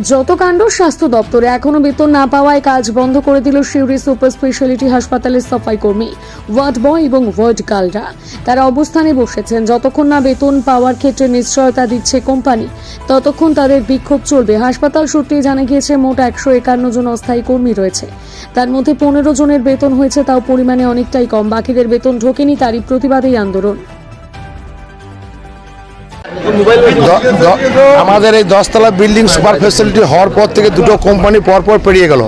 যত কাণ্ড স্বাস্থ্য দপ্তরে এখনও বেতন না পাওয়ায় কাজ বন্ধ করে দিল শিউরি সুপার স্পেশালিটি হাসপাতালের সাফাই কর্মী, ওয়ার্ড বয় এবং ওয়ার্ড গার্লরা তারা অবস্থানে বসেছেন, যতক্ষণ না বেতন পাওয়ার ক্ষেত্রে নিশ্চয়তা দিচ্ছে কোম্পানি, ততক্ষণ তাদের বিক্ষোভ চলবে। হাসপাতাল সূত্রে জানা গিয়েছে, মোট একশো একান্ন জন অস্থায়ী কর্মী রয়েছে। তার মধ্যে পনেরো জনের বেতন হয়েছে, তাও পরিমাণে অনেকটাই কম। বাকিদের বেতন ঢোকেনি, তারই প্রতিবাদেই আন্দোলন। আমাদের এই দশতলা বিল্ডিং সুপার ফ্যাসিলিটি হওয়ার পর থেকে দুটো কোম্পানি পরপর পেরিয়ে গেল।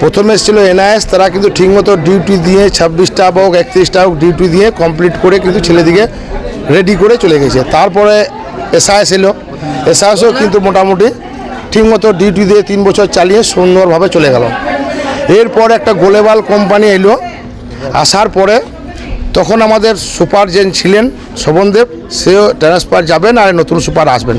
প্রথমে ছিল এনআইএস, তারা কিন্তু ঠিকমতো ডিউটি দিয়ে ছাব্বিশটা হোক, একত্রিশটা হোক ডিউটি দিয়ে কমপ্লিট করে কিন্তু ছেলেদিকে রেডি করে চলে গেছে। তারপরে এসআইএস এলো। এসআইএসও কিন্তু মোটামুটি ঠিকমতো ডিউটি দিয়ে তিন বছর চালিয়ে সুন্দরভাবে চলে গেল। এরপর একটা গোলেবাল কোম্পানি এলো। আসার পরে তখন আমাদের সুপার যে ছিলেন শোভনদেব সেও ট্রান্সফার যাবেন আর নতুন সুপার আসবেন।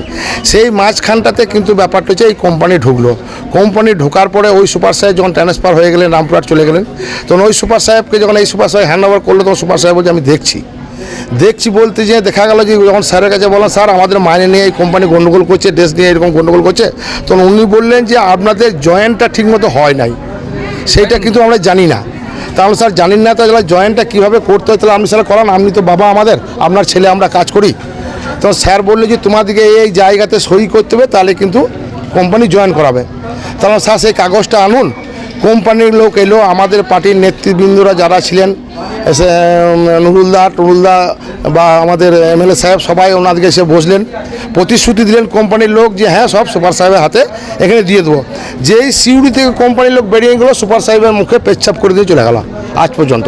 সেই মাঝখানটাতে কিন্তু ব্যাপারটা হচ্ছে এই কোম্পানি ঢুকলো। কোম্পানি ঢোকার পরে ওই সুপার সাহেব যখন ট্রান্সফার হয়ে গেলেন, রামপুরহাট চলে গেলেন, তখন ওই সুপার সাহেবকে যখন এই সুপার সাহেব হ্যান্ড ওভার করল, তখন সুপার সাহেব বলছে, আমি দেখছি। দেখছি বলতে যে দেখা গেল যে যখন স্যারের কাছে বললাম, স্যার, আমাদের মাইনে নিয়ে এই কোম্পানি গণ্ডগোল করছে ড্রেস নিয়ে এরকম গণ্ডগোল করছে। তখন উনি বললেন যে, আপনাদের জয়েন্টটা ঠিকমতো হয় নাই। সেইটা কিন্তু আমরা জানি না। তাহলে স্যার জানেন না তাহলে জয়েন্টটা কীভাবে করতে হয়, তাহলে আমি স্যার করান, আপনি তো বাবা আমাদের, আপনার ছেলে আমরা কাজ করি। তো স্যার বললে যে তোমাদেরকে এই জায়গাতে সই করতে হবে, তাহলে কিন্তু কোম্পানি জয়েন করাবে। তাহলে স্যার সেই কাগজটা আনুন কোম্পানির লোক এলো, আমাদের পার্টির নেতৃবৃন্দরা যারা ছিলেন এসে নুরুলদা, টুরুলদা বা আমাদের এমএলএ সাহেব সবাই ওনাদেরকে এসে বসলেন। প্রতিশ্রুতি দিলেন কোম্পানির লোক যে হ্যাঁ সব সুপার সাহেবের হাতে এখানে দিয়ে দেবো। যেই সিউড়ি থেকে কোম্পানির লোক বেরিয়ে গেলো, সুপার সাহেবের মুখে পেচ্ছাপ করে দিয়ে চলে গেল, আজ পর্যন্ত।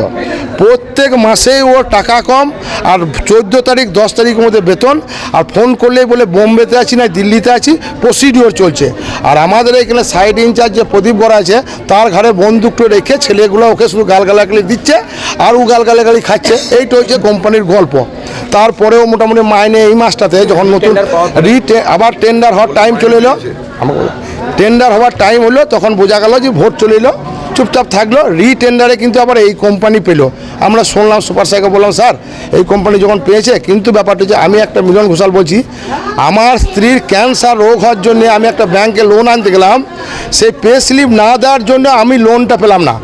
প্রত্যেক মাসেই ওর টাকা কম আর চোদ্দ তারিখ, দশ তারিখের মধ্যে বেতন। আর ফোন করলেই বলে, বোম্বেতে আছি না, দিল্লিতে আছি, প্রসিডিওর চলছে। আর আমাদের এখানে সাইড ইনচার্জ যে প্রদীপ বড়া আছে, তার ঘরে বন্দুকটা রেখে ছেলেগুলো ওকে শুধু গালগালাগালি দিচ্ছে। আর ও গালগালাগালি খাচ্ছে। এইটা হচ্ছে কোম্পানির গল্প। তারপরেও মোটামুটি মাইনে এই মাসটাতে যখন নতুন রিটে আবার টেন্ডার হওয়ার টাইম চলে এলো। আমাকে টেন্ডার হওয়ার টাইম হলো তখন বোঝা গেল যে ভোট চলে এলো। চুপচাপ থাকল রিটেন্ডারে কিন্তু আবার এই কোম্পানি পেল। আমরা শুনলাম সুপার সাইকে বললাম স্যার এই কোম্পানি যখন পেয়েছে কিন্তু ব্যাপারটা হচ্ছে আমি একটা মিলন ঘোষাল বলছি আমার স্ত্রীর ক্যান্সার রোগ হওয়ার জন্য আমি একটা ব্যাংকে লোন আনতে গেলাম। সেই পে স্লিপ না দেওয়ার জন্য আমি লোনটা পেলাম না।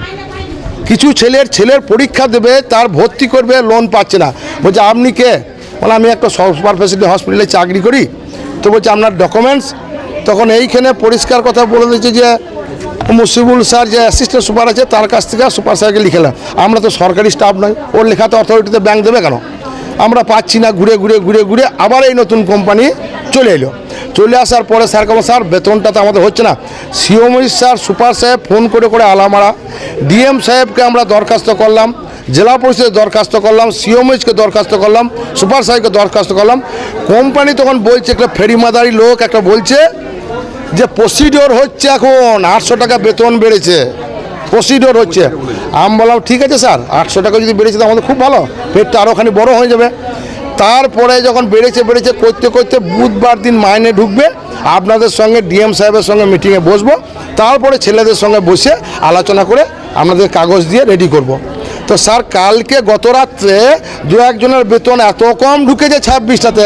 কিছু ছেলের ছেলের পরীক্ষা দেবে, তার ভর্তি করবে লোন পাচ্ছে না। বলছে, আপনি কে? বলে, আমি একটা সুপার ফেসিলিটি হসপিটালে চাকরি করি। তো বলছে, আপনার ডকুমেন্টস তখন এইখানে পরিষ্কার কথা বলে দিয়েছে যে, মুসিবুল স্যার যে অ্যাসিস্ট্যান্ট সুপার আছে, তার কাছ থেকে সুপার স্যারকে লিখেলাম আমরা তো সরকারি স্টাফ নয়, ওর লেখা লেখাতে অথরিটিতে ব্যাংক দেবে কেন? আমরা পাচ্ছি না, ঘুরে ঘুরে ঘুরে ঘুরে আবার এই নতুন কোম্পানি চলে এলো। চলে আসার পরে স্যার কেমন স্যার? বেতনটা তো আমাদের হচ্ছে না। সিওমই স্যার, সুপার সাহেব ফোন করে করে আলামারা ডিএম সাহেবকে আমরা দরখাস্ত করলাম, জেলা পরিষদে দরখাস্ত করলাম সিওমএইচকে দরখাস্ত করলাম, সুপার সাহেবকে দরখাস্ত করলাম। কোম্পানি তখন বলছে, একটা ফেরিমাদারি লোক একটা বলছে যে প্রসিডিওর হচ্ছে এখন, আটশো টাকা বেতন বেড়েছে। প্রসিডিওর হচ্ছে। আমি বললাম, ঠিক আছে স্যার, আটশো টাকা যদি বেড়েছে তো আমাদের খুব ভালো। পেটটা আরও খানি বড় হয়ে যাবে। তারপরে যখন বেড়েছে বেড়েছে, করতে করতে বুধবার দিন মাইনে ঢুকবে। আপনাদের সঙ্গে ডিএম সাহেবের সঙ্গে মিটিংয়ে বসবো। তারপরে ছেলেদের সঙ্গে বসে আলোচনা করে আপনাদের কাগজ দিয়ে রেডি করব। তো স্যার, কালকে গত রাত্রে দু একজনের বেতন এত কম ঢুকেছে ছাব্বিশটাতে।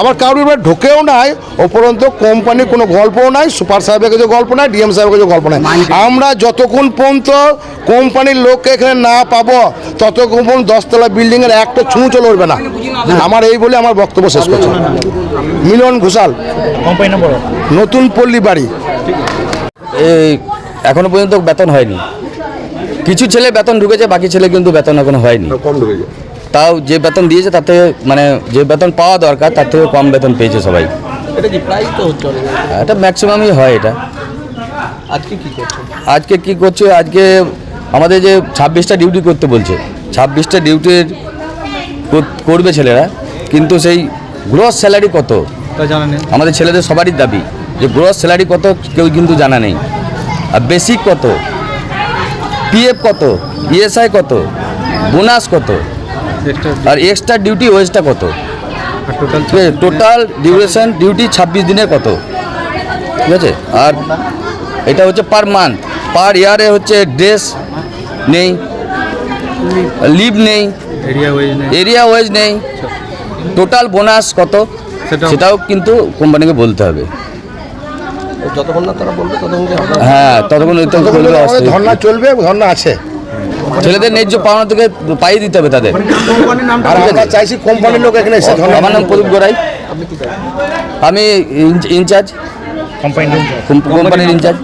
আবার কারোর এবার ঢুকেও নাই উপরন্ত কোম্পানির কোনো গল্পও নাই, সুপার সাহেবের কাছে গল্প নাই, ডিএম সাহেবের কাছে গল্প নাই। আমরা যতক্ষণ পর্যন্ত কোম্পানির লোককে এখানে না পাবো, ততক্ষণ পর্যন্ত দশতলা বিল্ডিংয়ের একটা ছুঁচো লড়বে না। আমার এই বলে আমার বক্তব্য শেষ করছি। মিলন ঘোষাল নতুন পল্লী বাড়ি। এই এখনও পর্যন্ত বেতন হয়নি। কিছু ছেলে বেতন ঢুকেছে বাকি ছেলে কিন্তু বেতন এখনও হয়নি। তাও যে বেতন দিয়েছে তার থেকে মানে যে বেতন পাওয়া দরকার তার থেকে কম বেতন পেয়েছে সবাই। এটা কি প্রায় তো এটা ম্যাক্সিমামই হয় এটা। আজকে কি করছ? আজকে কি করছে? আজকে আমাদের যে ছাব্বিশটা ডিউটি করতে বলছে ছাব্বিশটা ডিউটির করবে ছেলেরা কিন্তু সেই গ্রস স্যালারি কত? আমাদের ছেলেদের সবারই দাবি যে গ্রস স্যালারি কত কেউ কিন্তু জানা নেই। আর বেসিক কত? পিএফ কত? ইএসআই কত? বোনাস কত? আর এক্সট্রা ডিউটি ওয়েজটা কত? টোটাল ঠিক আছে টোটাল ডিউরেশন ডিউটি ছাব্বিশ দিনের কত? ঠিক আছে? আর এটা হচ্ছে পার মান্থ পার ইয়ারে হচ্ছে ড্রেস নেই লিভ নেই। এরিয়া ওয়াইজ নেই? টোটাল বোনাস কত? সেটাও- কিন্তু কোম্পানিকে বলতে হবে। যতক্ষণ না তারা বলবে ততক্ষণ হ্যাঁ ততক্ষণ। ধর্না চলবে ধর্না আছে। ছেলেদের ন্যায্য পাওনা থেকে পাইয়ে দিতে হবে তাদের। আর আমরা চাইছি কোম্পানির লোক এখানে এসে ধর্না আমার নাম প্রদীপ গোড়াই। আমি ইনচার্জ কোম্পানির ইনচার্জ